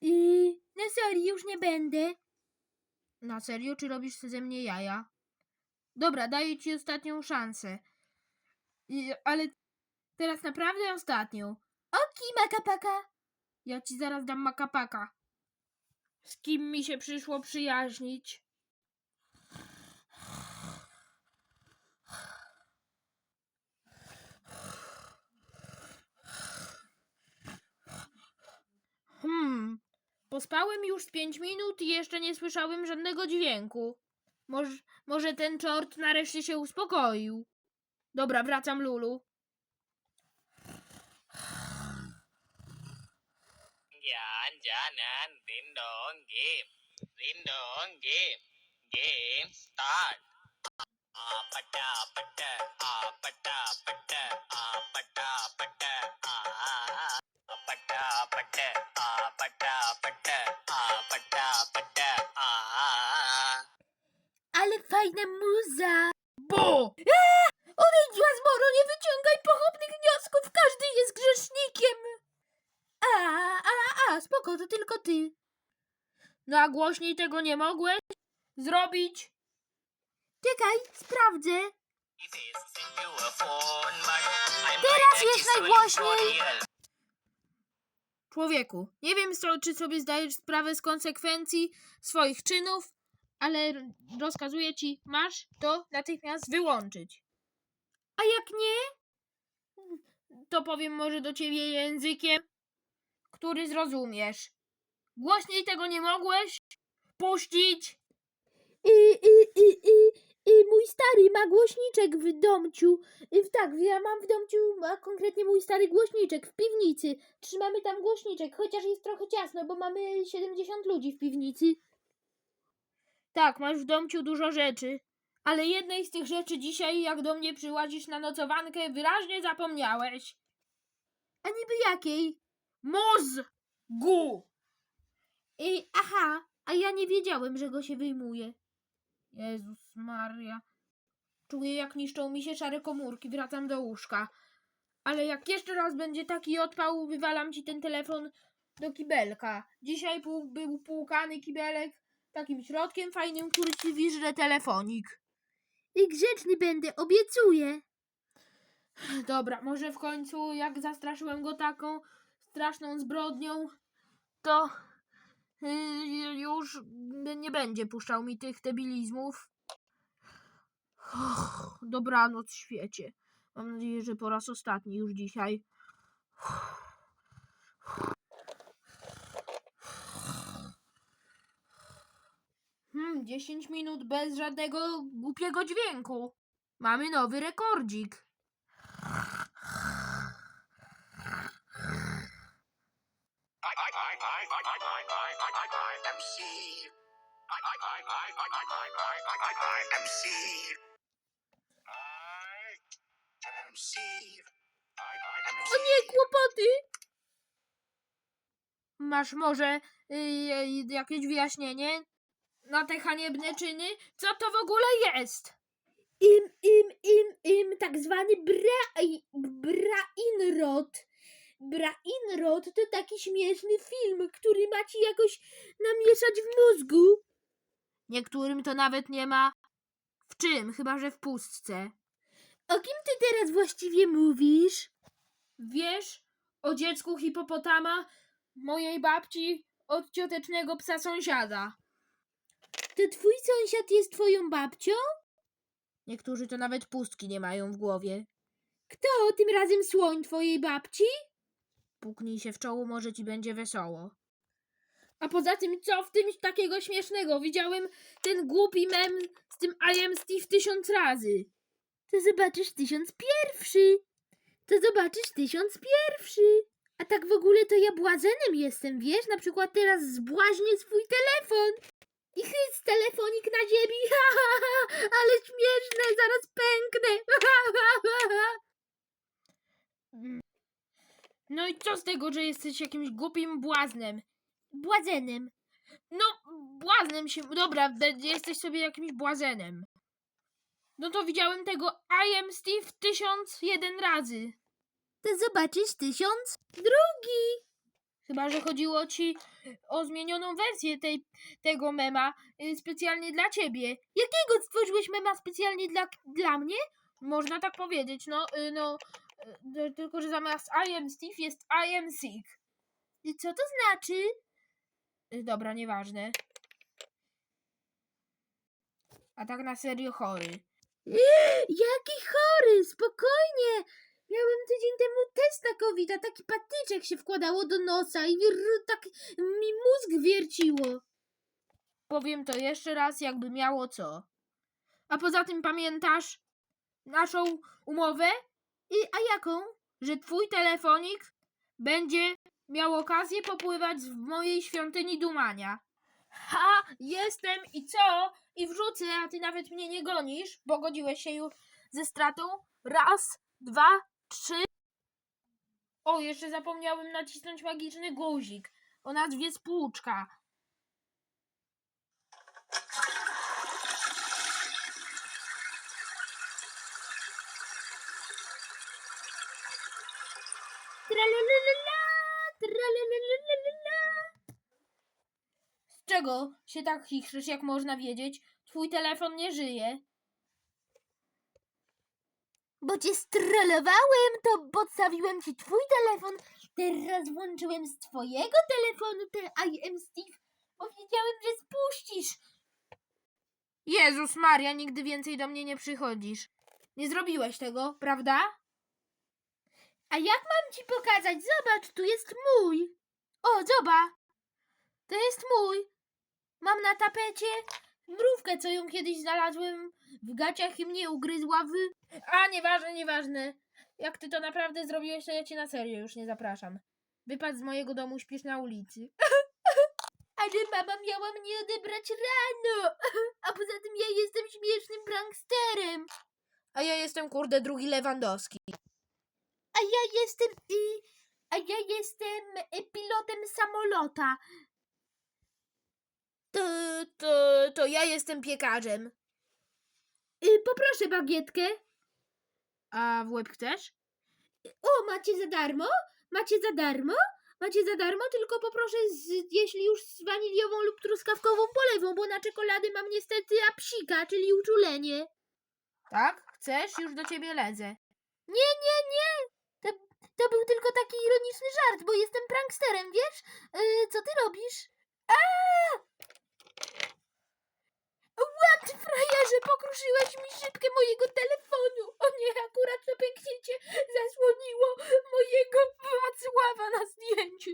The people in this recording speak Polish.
Yy, no sorry, już nie będę. Na serio, czy robisz ze mnie jaja? Dobra, daję ci ostatnią szansę. Yy, ale teraz naprawdę ostatnią. Oki, makapaka. Ja ci zaraz dam makapaka. Z kim mi się przyszło przyjaźnić? Hmm. Pospałem już pięć minut i jeszcze nie słyszałem żadnego dźwięku. Może, może ten czort nareszcie się uspokoił. Dobra, wracam, Lulu. Daan janan din dong game. Din dong game. Game start. Ale fajna muza! Bo! Eee! Odejdź, Łazmoro, nie wyciągaj pochopnych wniosków, każdy jest grzesznikiem! A, a, a, spoko, to tylko ty. No a głośniej tego nie mogłeś zrobić? Czekaj, sprawdzę. Teraz jest najgłośniej. Człowieku, nie wiem, czy sobie zdajesz sprawę z konsekwencji swoich czynów, ale rozkazuję ci, masz to natychmiast wyłączyć. A jak nie? To powiem może do ciebie językiem, który zrozumiesz. Głośniej tego nie mogłeś? Puścić! I, i, i, i, i mój stary ma głośniczek w domciu. Y, Tak, ja mam w domciu, a konkretnie mój stary głośniczek w piwnicy. Trzymamy tam głośniczek, chociaż jest trochę ciasno, bo mamy 70 ludzi w piwnicy. Tak, masz w domciu dużo rzeczy. Ale jednej z tych rzeczy dzisiaj, jak do mnie przyłazisz na nocowankę, wyraźnie zapomniałeś. A niby jakiej? Mózgu! I, aha, a ja nie wiedziałem, że go się wyjmuje. Jezus Maria. Czuję, jak niszczą mi się szare komórki. Wracam do łóżka. Ale jak jeszcze raz będzie taki odpał, wywalam ci ten telefon do kibelka. Dzisiaj pół, był płukany kibelek takim środkiem fajnym, który ci wiżre telefonik. I grzeczny będę, obiecuję. Dobra, może w końcu, jak zastraszyłem go taką straszną zbrodnią, to już nie będzie puszczał mi tych debilizmów. Och, dobranoc, świecie. Mam nadzieję, że po raz ostatni już dzisiaj. Hmm, 10 minut bez żadnego głupiego dźwięku. Mamy nowy rekordzik. O nie, kłopoty! Masz może y, y, jakieś wyjaśnienie na te haniebne czyny? Co to w ogóle jest? Im, im, im, im, tak zwany bra, brainrot. Brainrot to taki śmieszny film, który ma ci jakoś namieszać w mózgu. Niektórym to nawet nie ma. W czym? Chyba, że w pustce. O kim ty teraz właściwie mówisz? Wiesz o dziecku hipopotama mojej babci od ciotecznego psa sąsiada. To twój sąsiad jest twoją babcią? Niektórzy to nawet pustki nie mają w głowie. Kto tym razem słoń twojej babci? Puknij się w czoło, może ci będzie wesoło. A poza tym, co w tym takiego śmiesznego? Widziałem ten głupi mem z tym I am Steve tysiąc razy. To zobaczysz tysiąc pierwszy. To zobaczysz tysiąc pierwszy. A tak w ogóle to ja błazenem jestem, wiesz? Na przykład teraz zbłaźnię swój telefon. I chyc telefonik na ziemi. Ha, ha, ha, ale śmieszne, zaraz pęknę. Ha, ha, ha, ha. No i co z tego, że jesteś jakimś głupim błaznem? Błazenem. No, błaznem się. Dobra, jesteś sobie jakimś błazenem. No to widziałem tego I am Steve tysiąc jeden razy. To zobaczysz tysiąc drugi. Chyba, że chodziło ci o zmienioną wersję tej, tego mema y, specjalnie dla ciebie. Jakiego stworzyłeś mema specjalnie dla, dla mnie? Można tak powiedzieć, no, y, no, tylko że zamiast I am Steve jest I am sick. I co to znaczy? Y, Dobra, nieważne. A tak na serio chory. Jaki chory? Spokojnie! Miałem tydzień temu test na covid a taki patyczek się wkładało do nosa i tak mi mózg wierciło. Powiem to jeszcze raz, jakby miało co. A poza tym pamiętasz naszą umowę? I, a jaką? Że twój telefonik będzie miał okazję popływać w mojej świątyni dumania. Ha, jestem i co? I wrzucę, a ty nawet mnie nie gonisz, bo godziłeś się już ze stratą. Raz, dwa, trzy. O, jeszcze zapomniałem nacisnąć magiczny guzik o nazwie spłuczka. Z czego się tak chichrzysz, jak można wiedzieć? Twój telefon nie żyje. Bo cię strolowałem, to podstawiłem ci twój telefon. Teraz włączyłem z twojego telefonu ten I am Steve. Powiedziałem, że spuścisz. Jezus Maria, nigdy więcej do mnie nie przychodzisz. Nie zrobiłeś tego, prawda? A jak mam ci pokazać? Zobacz, tu jest mój. O, zobacz. To jest mój. Mam na tapecie mrówkę, co ją kiedyś znalazłem w gaciach i mnie ugryzła w... A, nieważne, nieważne. Jak ty to naprawdę zrobiłeś, to ja cię na serio już nie zapraszam. Wypadł z mojego domu, śpisz na ulicy. Ale mama miała mnie odebrać rano. A poza tym ja jestem śmiesznym pranksterem. A ja jestem, kurde, drugi Lewandowski. A ja jestem... A ja jestem y, pilotem samolota. To, to, to ja jestem piekarzem. Y, poproszę bagietkę. A w łeb chcesz? O, macie za darmo? Macie za darmo? Macie za darmo, tylko poproszę, z, jeśli już z waniliową lub truskawkową polewą, bo na czekoladę mam niestety apsika, czyli uczulenie. Tak? Chcesz? Już do ciebie lezę. Nie, nie, nie! To, był tylko taki ironiczny żart, bo jestem pranksterem, wiesz? Yy, co ty robisz? What, frajerze, pokruszyłeś mi szybkę mojego telefonu. O nie, akurat to pęknięcie zasłoniło mojego Wacława na zdjęciu.